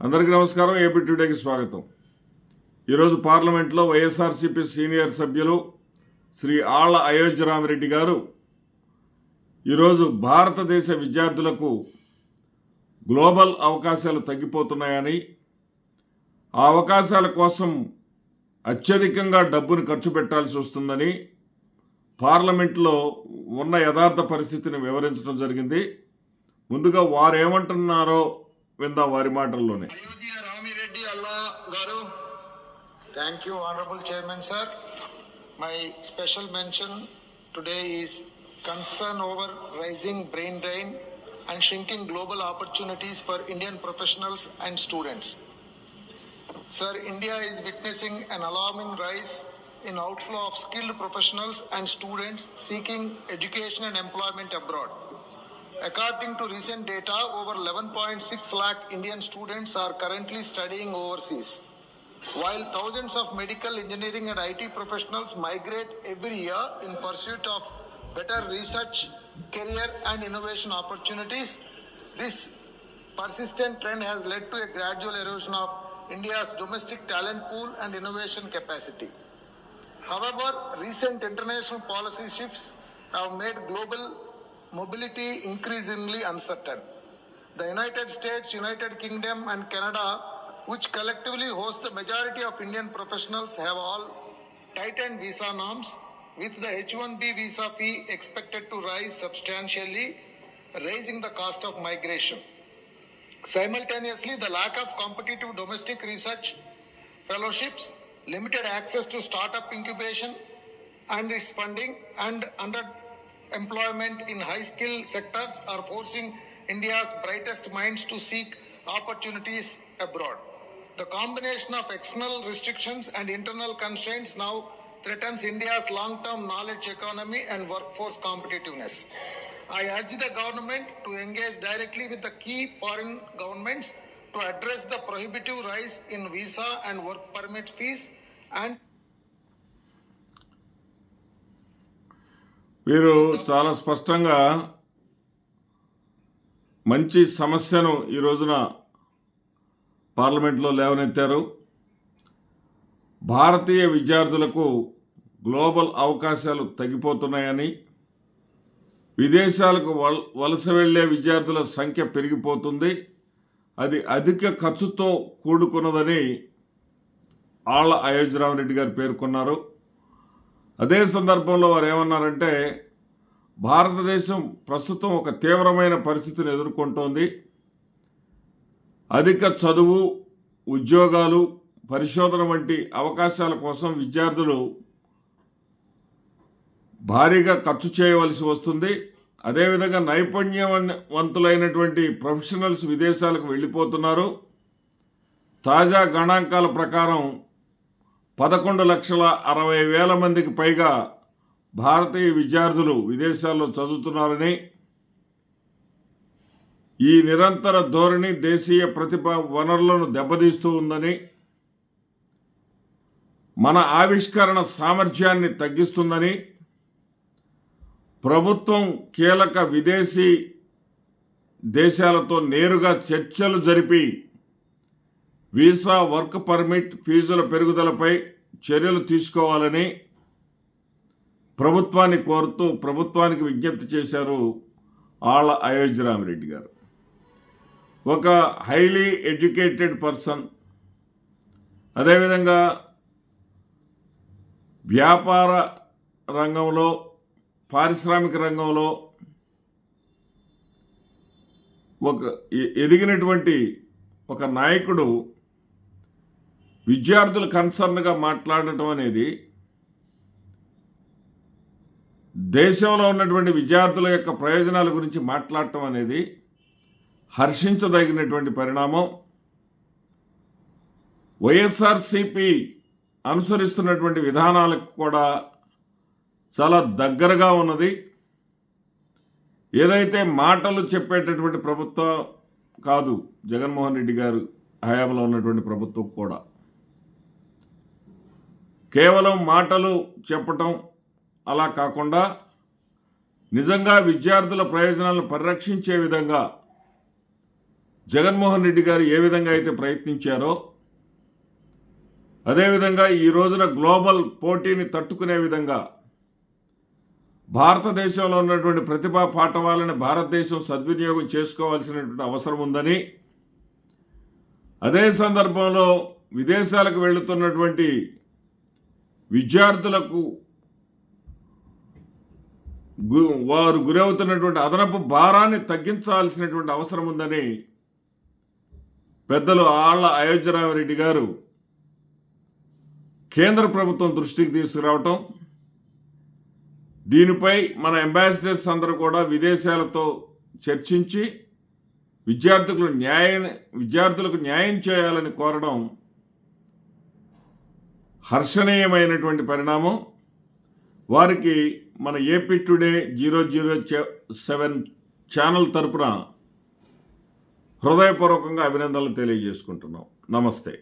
అందరికీ నమస్కారం. ఏపీ టుడేకి స్వాగతం. ఈరోజు పార్లమెంట్లో వైఎస్ఆర్సీపీ సీనియర్ సభ్యులు శ్రీ ఆళ్ళ అయోధ్యరామిరెడ్డి గారు ఈరోజు భారతదేశ విద్యార్థులకు గ్లోబల్ అవకాశాలు తగ్గిపోతున్నాయని ఆ అవకాశాల కోసం అత్యధికంగా డబ్బును ఖర్చు పెట్టాల్సి వస్తుందని పార్లమెంట్లో ఉన్న యథార్థ పరిస్థితిని వివరించడం జరిగింది. ముందుగా వారు ఏమంటున్నారో విందాం వారి మాటల్లోనే అయోధ్య రామిరెడ్డి అల్లా గారు Thank you, Honorable Chairman, sir. My special mention today is concern over rising brain drain and shrinking global opportunities for Indian professionals and students. Sir, India is witnessing an alarming rise in outflow of skilled professionals and students seeking education and employment abroad. According to recent data, over 11.6 lakh Indian students are currently studying overseas. While thousands of medical, engineering, and IT professionals migrate every year in pursuit of better research, career, and innovation opportunities, this persistent trend has led to a gradual erosion of India's domestic talent pool and innovation capacity. However, recent international policy shifts have made global mobility increasingly uncertain. The United States, United Kingdom, and Canada, which collectively host the majority of Indian professionals, have all tightened visa norms, with the H 1B visa fee expected to rise substantially, raising the cost of migration. Simultaneously, the lack of competitive domestic research fellowships, limited access to startup incubation and its funding, and underemployment in high skill sectors are forcing India's brightest minds to seek opportunities abroad. The combination of external restrictions and internal constraints now threatens India's long term knowledge economy and workforce competitiveness. I urge the government to engage directly with the key foreign governments to address the prohibitive rise in visa and work permit fees and వీరు చాలా స్పష్టంగా మంచి సమస్యను ఈ రోజున పార్లమెంట్లో లేవనెత్తారు. భారతీయ విద్యార్థులకు global అవకాశాలు తగ్గిపోతున్నాయని విదేశాలకు వలస వెళ్ళే విద్యార్థుల సంఖ్య పెరిగిపోతుంది. అది అధిక ఖర్చుతో కూడుకున్నదని ఆళ్ళ అయోధ్యరామరెడ్డి గారు పేర్కొన్నారు. అదే సందర్భంలో వారు ఏమన్నారంటే భారతదేశం ప్రస్తుతం ఒక తీవ్రమైన పరిస్థితిని ఎదుర్కొంటోంది. అధిక చదువు ఉద్యోగాలు పరిశోధన వంటి అవకాశాల కోసం విద్యార్థులు భారీగా ఖర్చు చేయవలసి వస్తుంది. అదేవిధంగా నైపుణ్యవంతులైనటువంటి ప్రొఫెషనల్స్ విదేశాలకు వెళ్ళిపోతున్నారు. తాజా గణాంకాల ప్రకారం పదకొండు లక్షల అరవై వేల మందికి పైగా భారతీయ విద్యార్థులు విదేశాల్లో చదువుతున్నారని ఈ నిరంతర ధోరణి దేశీయ ప్రతిభ వనరులను దెబ్బతీస్తూ ఉందని మన ఆవిష్కరణ సామర్థ్యాన్ని తగ్గిస్తుందని ప్రభుత్వం కీలక విదేశీ దేశాలతో నేరుగా చర్చలు జరిపి వీసా వర్క్ పర్మిట్ ఫీజుల పెరుగుదలపై చర్యలు తీసుకోవాలని ప్రభుత్వాన్ని కోరుతూ ప్రభుత్వానికి విజ్ఞప్తి చేశారు ఆళ్ళ అయోధ్యరామిరెడ్డి గారు. ఒక హైలీ ఎడ్యుకేటెడ్ పర్సన్ అదేవిధంగా వ్యాపార రంగంలో పారిశ్రామిక రంగంలో ఒక ఎదిగినటువంటి ఒక నాయకుడు విద్యార్థులు కన్సర్న్గా మాట్లాడటం అనేది దేశంలో ఉన్నటువంటి విద్యార్థుల యొక్క ప్రయోజనాల గురించి మాట్లాడటం అనేది హర్షించదగినటువంటి పరిణామం. వైఎస్ఆర్సిపి అనుసరిస్తున్నటువంటి విధానాలకు కూడా చాలా దగ్గరగా ఉన్నది. ఏదైతే మాటలు చెప్పేటటువంటి ప్రభుత్వం కాదు జగన్మోహన్ రెడ్డి గారు హయాంలో ఉన్నటువంటి ప్రభుత్వం కూడా. కేవలం మాటలు చెప్పటం అలా కాకుండా నిజంగా విద్యార్థుల ప్రయోజనాలను పరిరక్షించే విధంగా జగన్మోహన్ రెడ్డి గారు ఏ విధంగా అయితే ప్రయత్నించారో అదేవిధంగా ఈ రోజున గ్లోబల్ పోటీని తట్టుకునే విధంగా భారతదేశంలో ఉన్నటువంటి ప్రతిభా పాఠవాలని భారతదేశం సద్వినియోగం చేసుకోవాల్సినటువంటి అవసరం ఉందని అదే సందర్భంలో విదేశాలకు వెళుతున్నటువంటి విద్యార్థులకు గు- వారు గురవుతున్నటువంటి అదనపు భారాన్ని తగ్గించాల్సినటువంటి అవసరం ఉందని పెద్దలు ఆళ్ళ అయోధ్యరామరెడ్డి గారు కేంద్ర ప్రభుత్వం దృష్టికి తీసుకురావటం దీనిపై మన అంబాసిడర్స్ అందరూ కూడా విదేశాలతో చర్చించి విద్యార్థులకు న్యాయం విద్యార్థులకు న్యాయం చేయాలని కోరడం హర్షణీయమైనటువంటి పరిణామం. వారికి మన AP today zero zero seven channel తరపున హృదయపూర్వకంగా అభినందనలు తెలియజేసుకుంటున్నాం. నమస్తే.